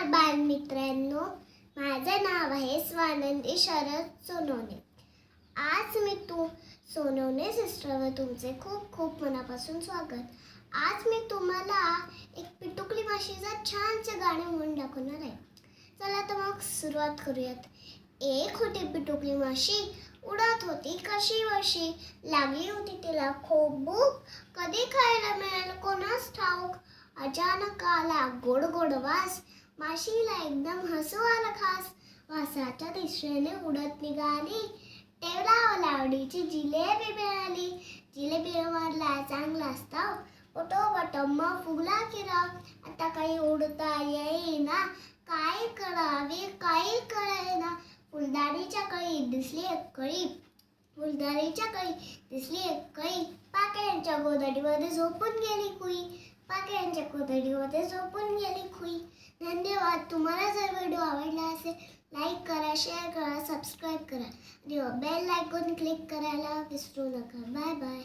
नमस्कार बालमित्रांनो. माझं नाव आहे स्वानंदी शरद सोनवणे. आज मी तू सोनवणे सिस्टरवर तुमचे खूप खूप मनापासून स्वागत. आज मी तुम्हाला एक पिटुकली माशीचं छानसे गाणे म्हणून दाखवणार आहे. चला तर मग सुरुवात करूयात. एक होती पिटुकली माशी उडत होती कशी वशी. लागली होती तिला खूप भूक कधी खायला मिळेल कोणास ठाऊक. अचानक आला गोड गोड वास. माशीला एकदम हसू आलं खास. वासाच्या तिसऱ्याने उडत निघाली. तेवढा लावडीची जिलेबी मिळाली. जिलेबी मारला चांगला ओटो पटो पटम्मा फुगला किराव आता काही उडता येईना. काय करावे काही कळेना. फुलदारीच्या कळी दिसली एक कळी. फुलदारीच्या कळी दिसली एक कळी. पाकळ्यांच्या गोदडीमध्ये झोपून गेली कुई. पाकळ्यांच्या गोदडीमध्ये झोपून गेली खुई. धन्यवाद. तुम्हाला जर व्हिडिओ आवडला असेल लाईक करा शेअर करा सबस्क्राईब करा. आणि बेल आयकॉन क्लिक करायला विसरू नका. Bye bye